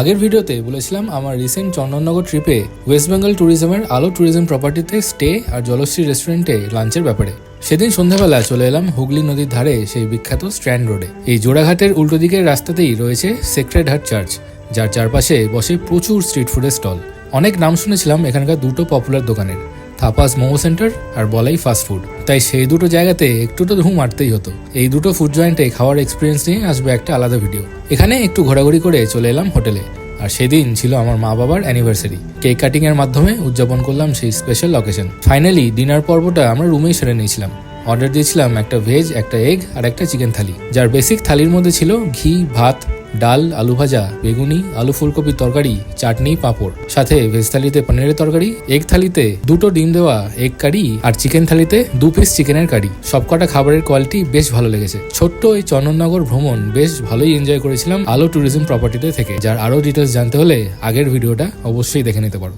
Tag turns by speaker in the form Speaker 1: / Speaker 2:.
Speaker 1: আগের ভিডিওতে বলেছিলাম আমার রিসেন্ট চন্দননগর ট্রিপে ওয়েস্ট বেঙ্গল ট্যুরিজমের আলো ট্যুরিজম প্রপার্টিতে স্টে আর জলশ্রী রেস্টুরেন্টে লাঞ্চের ব্যাপারে। সেদিন সন্ধ্যাবেলা চলে এলাম হুগলি নদীর ধারে সেই বিখ্যাত স্ট্র্যান্ড রোডে এই জোড়াঘাটের উল্টো দিকের রাস্তাতেই রয়েছে সেক্রেড হার্ট চার্চ যার চারপাশে বসে প্রচুর স্ট্রিট ফুডের স্টল অনেক নাম শুনেছিলাম এখানকার দুটো পপুলার দোকানের। থাপাস মোমো সেন্টার আর বলাই ফাস্ট ফুড তাই সেই দুটো জায়গাতে একটু তো ধুম মারতেই হতো। এই দুটো ফুড জয়েন্টে খাওয়ার এক্সপিরিয়েন্স নিয়ে আসবে একটা আলাদা ভিডিও এখানে একটু ঘোরাঘুরি করে চলে এলাম হোটেলে আর সেদিন ছিল আমার মা বাবার অ্যানিভার্সারি কেক কাটিং এর মাধ্যমে উদযাপন করলাম সেই স্পেশাল অকেশন ফাইনালি ডিনার পর্বটা আমরা রুমেই সেরে নিয়েছিলাম। অর্ডার দিয়েছিলাম একটা ভেজ একটা এগ আর একটা চিকেন থালি। যার বেসিক থালির মধ্যে ছিল ঘি, ভাত ডাল, আলু ভাজা, বেগুনি, আলু ফুলকপির তরকারি, চাটনি, পাঁপড়। সাথে ভেজ থালিতে পনিরের তরকারি এক থালিতে দুটো ডিম দেওয়া এক কারি আর চিকেন থালিতে দু পিস চিকেনের কারি সবকটা খাবারের কোয়ালিটি বেশ ভালো লেগেছে। ছোট্ট এই চন্দননগর ভ্রমণ বেশ ভালোই এনজয় করেছিলাম আলো ট্যুরিজম প্রপার্টিতে থেকে। যার আরও ডিটেলস জানতে হলে আগের ভিডিওটা অবশ্যই দেখে নিতে পারো।